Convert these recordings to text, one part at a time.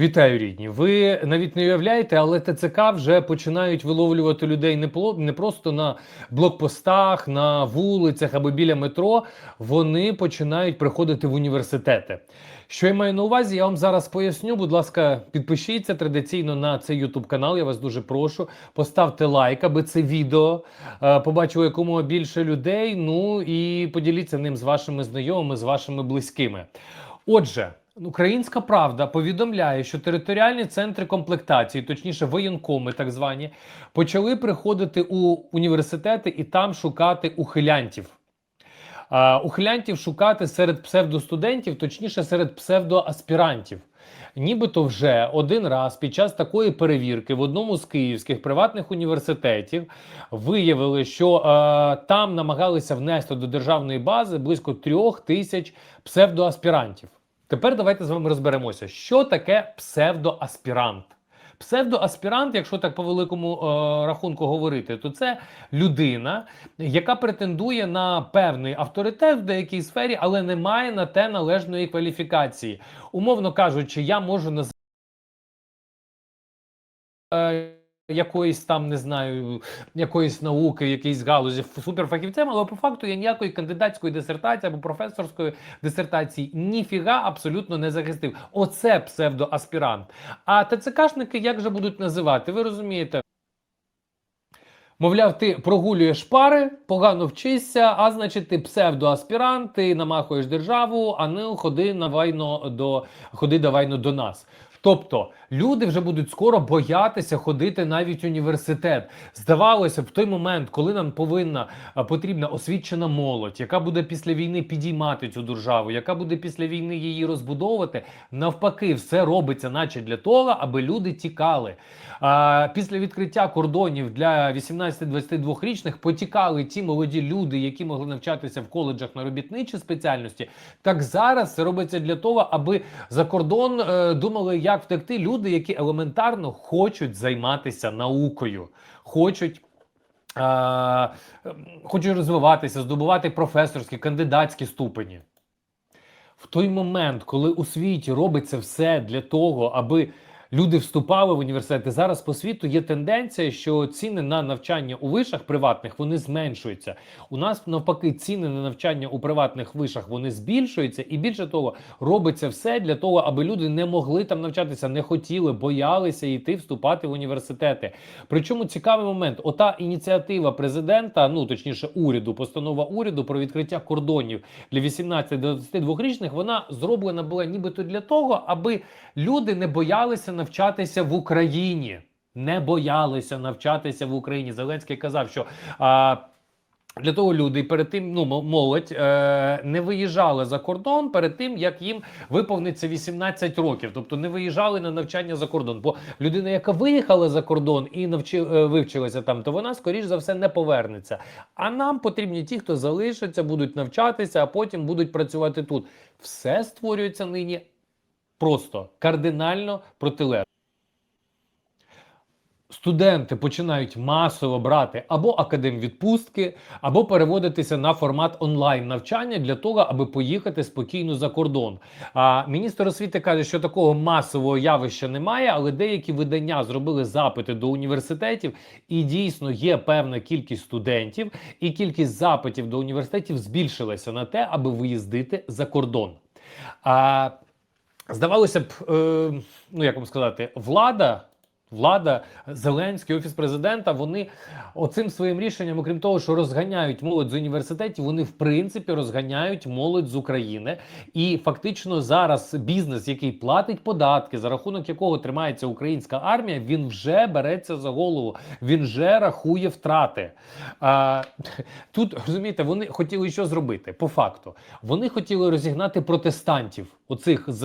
Вітаю, рідні. Ви навіть не уявляєте, але ТЦК вже починають виловлювати людей не не просто на блокпостах, на вулицях або біля метро. Вони починають приходити в університети. Що я маю на увазі, я вам зараз поясню. Будь ласка, підпишіться традиційно на цей YouTube канал. Я вас дуже прошу. Поставте лайк, аби це відео е, побачило якомога більше людей. Ну і поділіться ним з вашими знайомими, з вашими близькими. Отже. Українська правда повідомляє, що територіальні центри комплектації, точніше воєнкоми, так звані, почали приходити у університети і там шукати ухилянтів. Ухилянтів шукати серед псевдостудентів, точніше серед псевдоаспірантів. Нібито вже один раз під час такої перевірки в одному з київських приватних університетів виявили, що е, там намагалися внести до державної бази близько трьох тисяч псевдоаспірантів. Тепер давайте з вами розберемося, що таке псевдоаспірант. Псевдоаспірант, якщо так по великому е, рахунку говорити, то це людина, яка претендує на певний авторитет в деякій сфері, але не має на те належної кваліфікації. Умовно кажучи, я можу назвати е, якоїсь там, не знаю, якоїсь науки, в якійсь галузі суперфахівцем, але по факту я ніякої кандидатської дисертації або професорської дисертації ніфіга абсолютно не захистив. Оце псевдоаспірант. А ТЦКшники як же будуть називати? Ви розумієте? Мовляв, ти прогулюєш пари, погано вчишся, а значить, ти псевдоаспірант, ти намахуєш державу, а не ходи навайно до ходи давайно до нас. Тобто люди вже будуть скоро боятися ходити навіть в університет. Здавалося б, в той момент, коли нам повинна потрібна освічена молодь, яка буде після війни підіймати цю державу, яка буде після війни її розбудовувати, навпаки, все робиться, наче для того, аби люди тікали. А, після відкриття кордонів для 18-22-річних потікали ті молоді люди, які могли навчатися в коледжах на робітничі спеціальності. Так зараз це робиться для того, аби за кордон е, думали, як втекти люди, які елементарно хочуть займатися наукою, хочуть. Хочуть розвиватися, здобувати професорські, кандидатські ступені. В той момент, коли у світі робиться все для того, аби люди вступали в університети, зараз по світу є тенденція, що ціни на навчання у вишах приватних вони зменшуються. У нас навпаки ціни на навчання у приватних вишах вони збільшуються, і більше того, робиться все для того, аби люди не могли там навчатися, не хотіли, боялися йти вступати в університети. Причому цікавий момент: ота ініціатива президента, ну точніше, уряду, постанова уряду про відкриття кордонів для 18-22-річних, вона зроблена була нібито для того, аби люди не боялися навчатися в Україні. Не боялися навчатися в Україні. Зеленський казав, що а, для того люди перед тим, ну мо- молодь е, не виїжджали за кордон перед тим, як їм виповниться 18 років. Тобто не виїжджали на навчання за кордон. Бо людина, яка виїхала за кордон і навчи, е, вивчилася там, то вона скоріш за все не повернеться. А нам потрібні ті, хто залишаться, будуть навчатися, а потім будуть працювати тут. Все створюється нині просто кардинально протилежно. Студенти починають масово брати або академвідпустки, або переводитися на формат онлайн навчання для того, аби поїхати спокійно за кордон. А міністр освіти каже, що такого масового явища немає, але деякі видання зробили запити до університетів, і дійсно є певна кількість студентів, і кількість запитів до університетів збільшилася на те, аби виїздити за кордон. А здавалося б, е, ну як вам сказати, влада. Влада, Зеленський, офіс президента, вони оцим своїм рішенням, окрім того, що розганяють молодь з університетів, вони в принципі розганяють молодь з України. І фактично зараз бізнес, який платить податки, за рахунок якого тримається українська армія, він вже береться за голову, він вже рахує втрати. А, тут розумієте, вони хотіли що зробити по факту. Вони хотіли розігнати протестантів, оцих з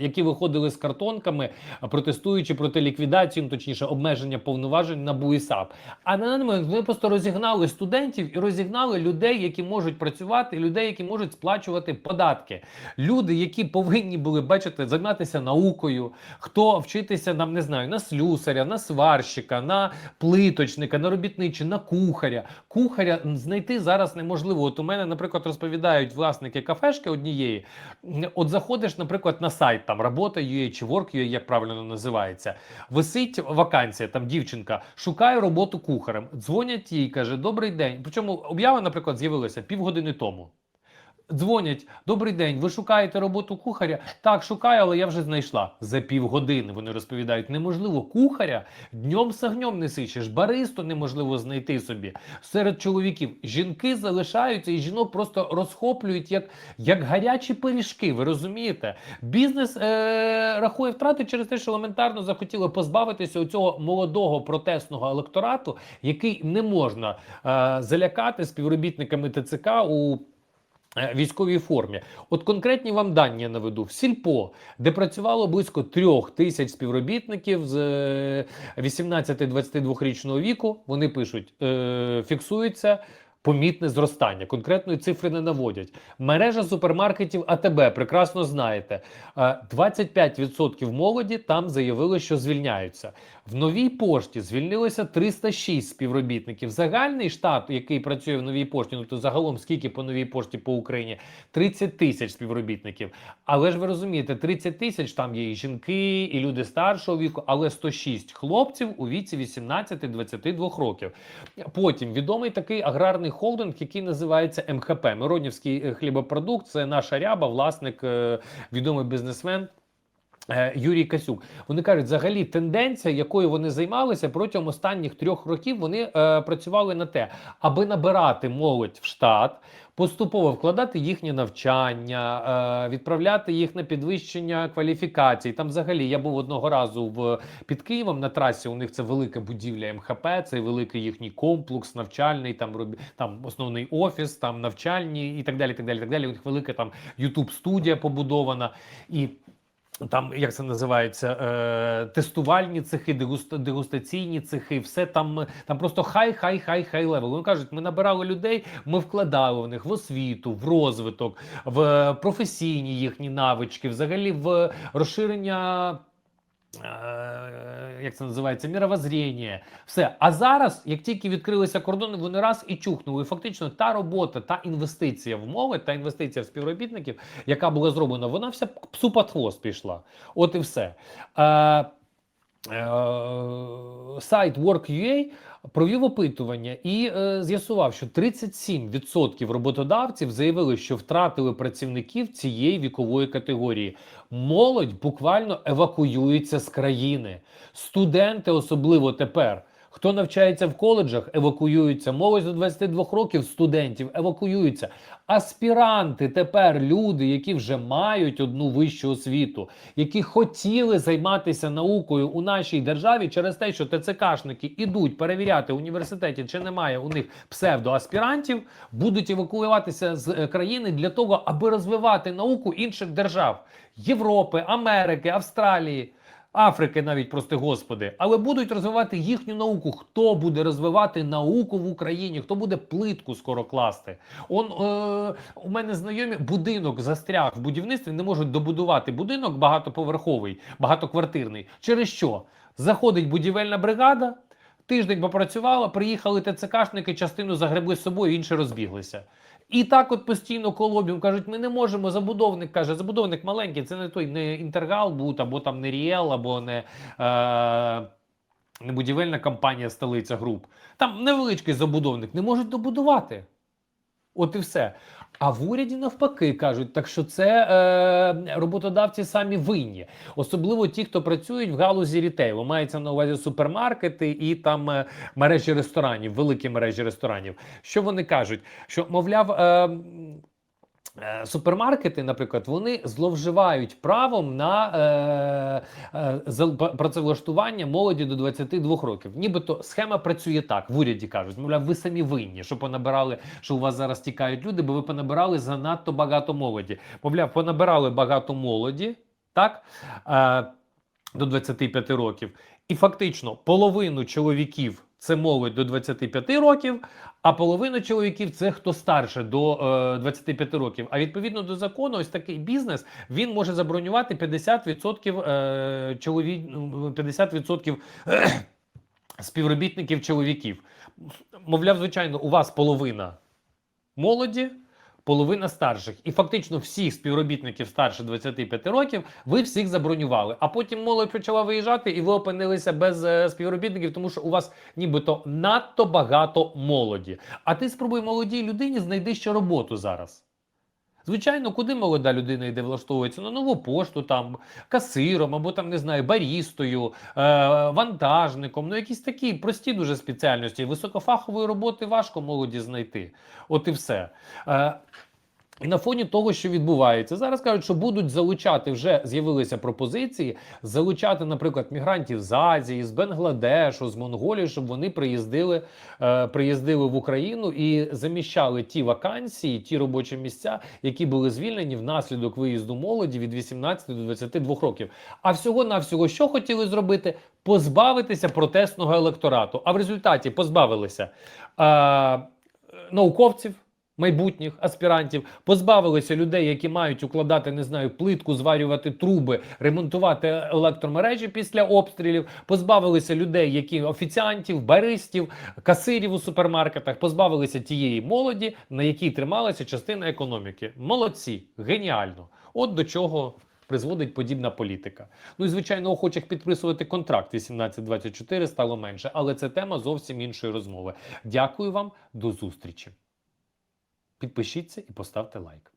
які виходили з картонками, протестуючи проти ліквідації, ну, точніше, обмеження повноважень на БУІСАП. А на даний момент вони просто розігнали студентів і розігнали людей, які можуть працювати, людей, які можуть сплачувати податки. Люди, які повинні були бачите, займатися наукою, хто вчитися нам не знаю на слюсаря, на сварщика, на плиточника, на робітничі, на кухаря. Кухаря знайти зараз неможливо. От у мене, наприклад, розповідають власники кафешки однієї. От заходиш заходиш, наприклад, на сайт там робота.ua чи Work.ua, як правильно називається, висить вакансія, там дівчинка шукає роботу кухарем. Дзвонять їй, каже: Добрий день. Причому об'ява, наприклад, з'явилася півгодини тому. Дзвонять, добрий день, ви шукаєте роботу кухаря? Так, шукаю, але я вже знайшла. За півгодини вони розповідають, неможливо кухаря днем з огнем не сичеш, баристу неможливо знайти собі. Серед чоловіків жінки залишаються і жінок просто розхоплюють як, як гарячі пиріжки. Ви розумієте? Бізнес е- рахує втрати через те, що елементарно захотіли позбавитися цього молодого протестного електорату, який не можна е- залякати співробітниками ТЦК у військовій формі. От конкретні вам дані наведу. В Сільпо, де працювало близько трьох тисяч співробітників з е, 18-22 річного віку, вони пишуть, е, фіксується помітне зростання. Конкретної цифри не наводять. Мережа супермаркетів АТБ, прекрасно знаєте, е, 25% молоді там заявили, що звільняються. В новій пошті звільнилося 306 співробітників. Загальний штат, який працює в новій пошті, ну то загалом скільки по новій пошті по Україні? 30 тисяч співробітників. Але ж ви розумієте, 30 тисяч там є і жінки, і люди старшого віку, але 106 хлопців у віці 18-22 років. Потім відомий такий аграрний холдинг, який називається МХП Миронівський е, хлібопродукт. Це наша ряба, власник, е, відомий бізнесмен. Е, Юрій Касюк, вони кажуть, взагалі тенденція, якою вони займалися протягом останніх трьох років, вони е, працювали на те, аби набирати молодь в штат, поступово вкладати їхнє навчання, е, відправляти їх на підвищення кваліфікацій. Там, взагалі, я був одного разу в під Києвом на трасі. У них це велика будівля МХП, це великий їхній комплекс навчальний, там робі, там основний офіс, там навчальні і так далі. Так далі, так далі. У них велика там Ютуб студія побудована і. Там як це називається е, тестувальні цехи, дегуста, дегустаційні цехи, все там там просто хай, хай, хай, хай левел. Вони кажуть, ми набирали людей, ми вкладали в них в освіту, в розвиток, в професійні їхні навички, взагалі в розширення. Е, Як це називається, міровоззріння. все. А зараз, як тільки відкрилися кордони, вони раз і чухнули. І фактично та робота, та інвестиція в молодь, та інвестиція в співробітників, яка була зроблена, вона вся псу під хвост пішла. От і все. Е, сайт Work.ua провів опитування і е, з'ясував, що 37% роботодавців заявили, що втратили працівників цієї вікової категорії. Молодь буквально евакуюється з країни. Студенти, особливо тепер. Хто навчається в коледжах, евакуюються. Молодь до 22 років студентів евакуюються. Аспіранти тепер люди, які вже мають одну вищу освіту, які хотіли займатися наукою у нашій державі через те, що ТЦКшники ідуть перевіряти університеті, чи немає у них псевдоаспірантів, будуть евакуюватися з е, країни для того, аби розвивати науку інших держав Європи, Америки, Австралії. Африки, навіть прости господи, але будуть розвивати їхню науку. Хто буде розвивати науку в Україні? Хто буде плитку скоро класти? Он е, у мене знайомі будинок застряг в будівництві, не можуть добудувати будинок багатоповерховий, багатоквартирний. Через що заходить будівельна бригада? Тиждень попрацювала, приїхали ТЦКшники, частину загребли з собою, інші розбіглися. І так от постійно колобім кажуть, ми не можемо. Забудовник каже, забудовник маленький, це не той не інтергал був, або там не Ріел, або не, е, не будівельна компанія столиця груп. Там невеличкий забудовник, не можуть добудувати. От і все. А в уряді навпаки кажуть, так що це е, роботодавці самі винні, особливо ті, хто працюють в галузі рітейлу. Мається на увазі супермаркети і там е, мережі ресторанів, великі мережі ресторанів. Що вони кажуть? Що мовляв. Е, Супермаркети, наприклад, вони зловживають правом на е, е, працевлаштування молоді до 22 років. Нібито схема працює так. В уряді кажуть, мовляв, ви самі винні, що понабирали, що у вас зараз тікають люди, бо ви понабирали занадто багато молоді. Мовляв, понабирали багато молоді, так? Е, до 25 років. І фактично половину чоловіків це молодь до 25 років, а половина чоловіків це хто старше до е, 25 років. А відповідно до закону, ось такий бізнес він може забронювати 50% е, чоловік, ну, 50% співробітників чоловіків. Мовляв, звичайно, у вас половина молоді. Половина старших. І фактично всіх співробітників старше 25 років ви всіх забронювали. А потім молодь почала виїжджати, і ви опинилися без е, співробітників, тому що у вас нібито надто багато молоді. А ти спробуй молодій людині знайди ще роботу зараз. Звичайно, куди молода людина йде влаштовується? На нову пошту, там, касиром, або там, не знаю, барістою, е, вантажником, ну якісь такі прості дуже спеціальності. Високофахової роботи важко молоді знайти. От і все. Е, і на фоні того, що відбувається, зараз кажуть, що будуть залучати вже з'явилися пропозиції залучати, наприклад, мігрантів з Азії, з Бангладешу, з Монголії, щоб вони приїздили, е, приїздили в Україну і заміщали ті вакансії, ті робочі місця, які були звільнені внаслідок виїзду молоді від 18 до 22 років. А всього навсього що хотіли зробити? Позбавитися протестного електорату. А в результаті позбавилися е, науковців майбутніх аспірантів, позбавилися людей, які мають укладати, не знаю, плитку, зварювати труби, ремонтувати електромережі після обстрілів, позбавилися людей, які офіціантів, баристів, касирів у супермаркетах, позбавилися тієї молоді, на якій трималася частина економіки. Молодці, геніально. От до чого. Призводить подібна політика. Ну і звичайно, охочих підписувати контракт 1824 стало менше, але це тема зовсім іншої розмови. Дякую вам, до зустрічі. Підпишіться і поставте лайк.